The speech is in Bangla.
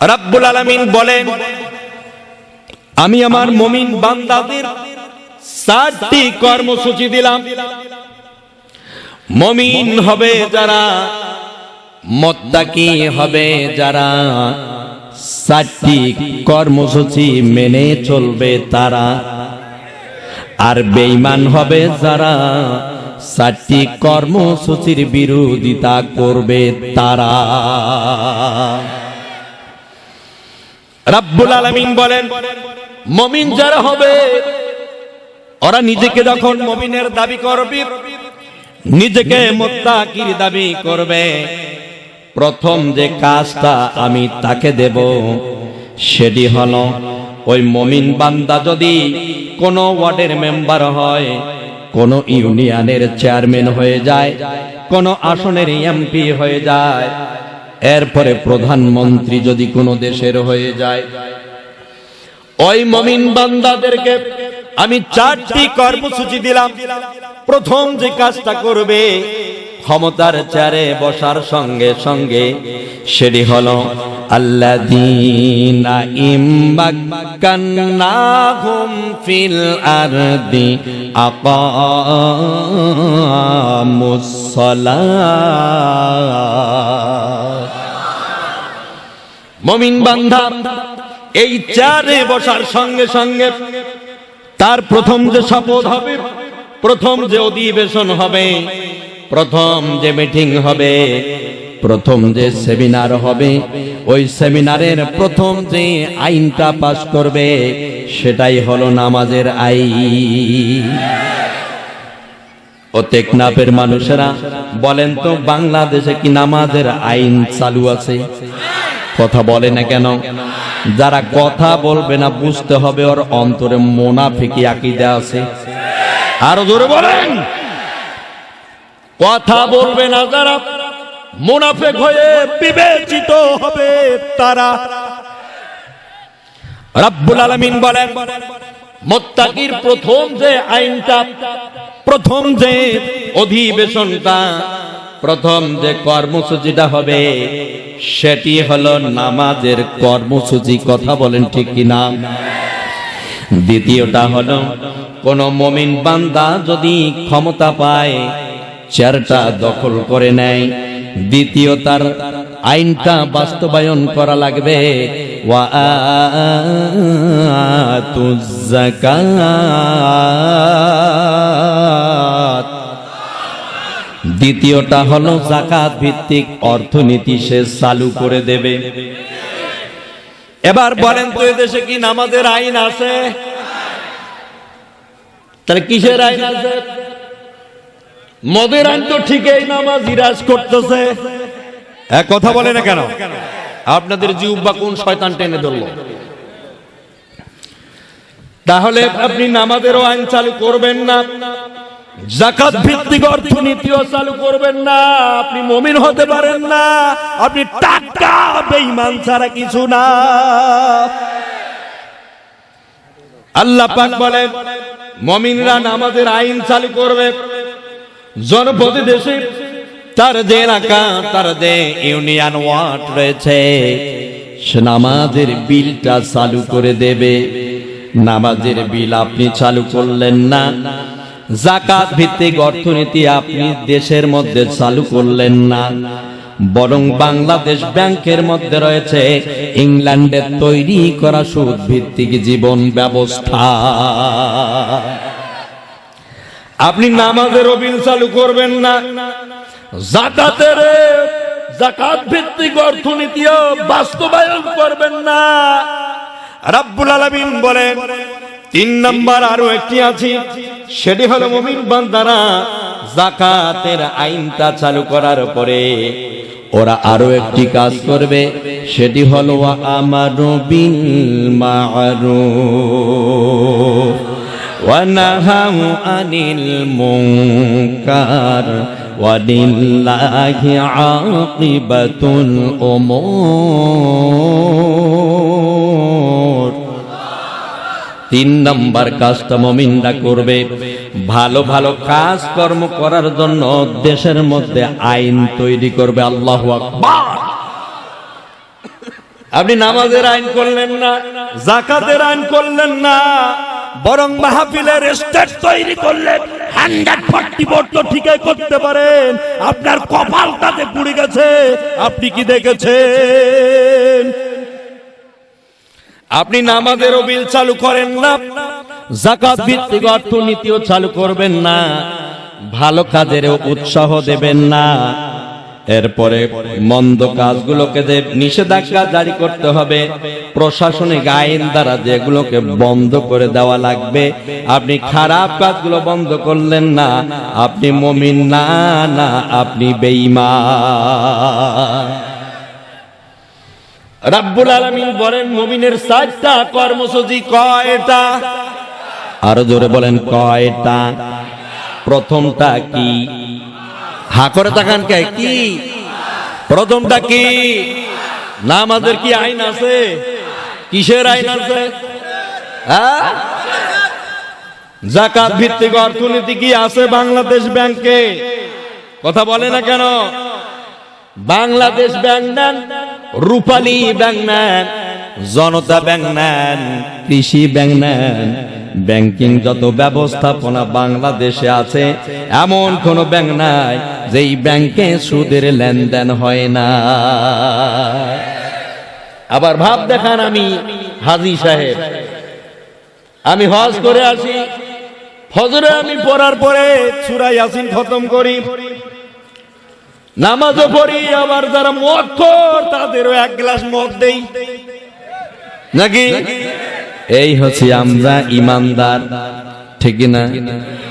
রাব্বুল আলামিন বলেন, আমি আমার মমিন বান্দাদের চারটি কর্মসূচি দিলাম। মমিন হবে যারা, মত্তাকি হবে যারা, চারটি কর্মসূচি মেনে চলবে তারা। আর বেঈমান হবে যারা, চারটি কর্মসূচির বিরোধিতা করবে তারা। রাব্বুল আলামিন বলেন, মমিন যারা হবে, ওরা নিজেকে যখন মমিনের দাবি করবে, নিজেকে মোত্তাকির দাবি করবে। প্রথম যে কাজটা আমি তাকে দেব, সেটি হলো, ওই মমিন বান্দা যদি কোনো ওয়ার্ডের মেম্বার হয়, কোন ইউনিয়নের চেয়ারম্যান হয়ে যায়, কোন আসনের এমপি হয়ে যায় এরপরে প্রধানমন্ত্রী যদি কোনো দেশের হয়ে যায়, ওই মমিন বান্দাদেরকে আমি চারটি কর্মসূচি দিলাম। প্রথম যে কাজটা করবে, ক্ষমতার চারে বসার সঙ্গে সঙ্গে সেটি হলো ইম্মাক্কান্নাহুম ফিল আরদি আকামুস সালাত। মমিন বান্ধা, এই চারে বসার সঙ্গে সঙ্গে তার প্রথম যে শপথ হবে, প্রথম যে অধিবেশন হবে, প্রথম যে মিটিং হবে, প্রথম যে সেমিনার হবে, ওই সেমিনারের প্রথম যে আইনটা পাশ করবে, সেটাই হলো নামাজের আইন। ও টেকনাফের মানুষেরা বলেন তো, বাংলাদেশে কি নামাজের আইন চালু আছে? কথা বলে না কেন? যারা কথা বলবে না, বুঝতে হবে ওর অন্তরে মোনাফিকি আকিদা আছে। আরও জোরে বলেন। কথা বলবে না, যারা মুনাফেক হয়ে বিবেচিত হবে তারা। রাব্বুল আলামিন বলেন, মোত্তাকির প্রথম যে আইনটা, প্রথম যে অধিবেশনটা প্রথম যে কর্মসূচিটা হবে, সেটি হলো নামাজের কর্মসূচি, কথা বলেন ঠিক কিনা? দ্বিতীয়টা হলো, কোন মমিন বান্দা যদি ক্ষমতা পায় চেয়ারটা দখল করে নেয়। দ্বিতীয় তার আইনটা বাস্তবায়ন করা লাগবে, ওয়া দ্বিতীয়টা হলো জাকাত ভিত্তিক অর্থনীতি সে চালু করে দেবে। এবার বলেন তো দেশে কি নামাজের আইন আছে? তাহলে কিসের আইন আছে? মদের আইন তো ঠিকই নামাজ ইরাজ করতেছে। এক কথা বলে না কেন? আপনাদের জিউ বা কোন শয়তান টেনে ধরলো? তাহলে আপনি নামাজেরও আইন চালু করবেন না। জাকাত ভিত্তিক অর্থনীতিও চালু করবেন না, আপনি মমিন হতে পারেন না, আপনি টাকা বেঈমান ছাড়া কিছু না। আল্লাহ পাক বলেন, মমিনরা নামাজের আইন চালু করবে। জনপদী দেশে তার যে এলাকা, তার যে ইউনিয়ন ওয়ার্ড রয়েছে, সে নামাজের বিলটা চালু করে দেবে। নামাজের বিল আপনি চালু করলেন না জাকাত ভিত্তিক অর্থনীতি আপনি দেশের মধ্যে চালু করলেন না। বরং বাংলাদেশ ব্যাংকের মধ্যে রয়েছে ইংল্যান্ডের তৈরি করা সুদ ভিত্তিক জীবন ব্যবস্থা। আপনি নামাজের বিল চালু করবেন না। জাকাতের জাকাত ভিত্তিক অর্থনীতিও বাস্তবায়ন করবেন না। রাব্বুল আলামিন বলেন তিন নাম্বার আরও একটি আছে, সেটি হলো মুমিন বান্দারা জাকাতের আইনটা চালু করার পরে ওরা আরও একটি কাজ করবে, সেটি হলো আমার মারু ওয়ানাহাউ আনিল মুনকার ওয়ালিল্লাহি আকিবাতুল উমুর। তিন নম্বর কাজটা মমিনরা করবে। ভালো ভালো কাজ কর্ম করার জন্য দেশের মধ্যে আইন তৈরি করবে আল্লাহ আপনি নামাজের আইন করলেন না জাকাতের আইন করলেন না, বরং মাহফিলের স্টেট তৈরি করলেন। হান্ড্রেড ফর্টি ভোট তো ঠিকই করতে পারেন। আপনার কপালটাতে পুড়ে গেছে। আপনি কি দেখেছেন? আপনি নামাজেরও বিল চালু করেন না জাকাত ভিত্তিক অর্থনীতিও চালু করবেন না, ভালো কাজেরও উৎসাহ দেবেন না। এরপরে মন্দ কাজগুলোকে যে নিষেধাজ্ঞা জারি করতে হবে, প্রশাসনিক আইন দ্বারা যেগুলোকে বন্ধ করে দেওয়া লাগবে, আপনি খারাপ কাজগুলো বন্ধ করলেন না, আপনি মমিন না না, আপনি বেঈমান। রাব্বুল আলামিন বলেন, মুমিনের চারটা কর্মসূচি কয়টা? আরও জোরে বলেন, কয়টা? প্রথমটা কি? হা করে তাকান কে, কি? প্রথমটা কি? নামাজের কি আইন আছে? কিসের আইন আছে? হ্যাঁ? জাকাত ভিত্তিক অর্থনীতি কি আছে বাংলাদেশ ব্যাংকে? কথা বলে না কেন? বাংলাদেশ ব্যাংক নেন। রূপালী ব্যাংক নেন, জনতা ব্যাংক নেন, কৃষি ব্যাংক নেন। ব্যাংকিং যত ব্যবস্থাপনা বাংলাদেশে আছে, এমন কোন ব্যাংক নাই যেই ব্যাংকে সুদের লেনদেন হয় না। আবার ভাব দেখান আমি, হাজি সাহেব। আমি হজ করে আসি, ফজরে আমি পড়ার পরে সুরাই আসিন খতম করি। নামাজও পড়ি, আবার যারা মদ খোর, তাদেরও এক গ্লাস মদ দেই। নাকি? এই হচ্ছে আমরা ইমানদার, ঠিক না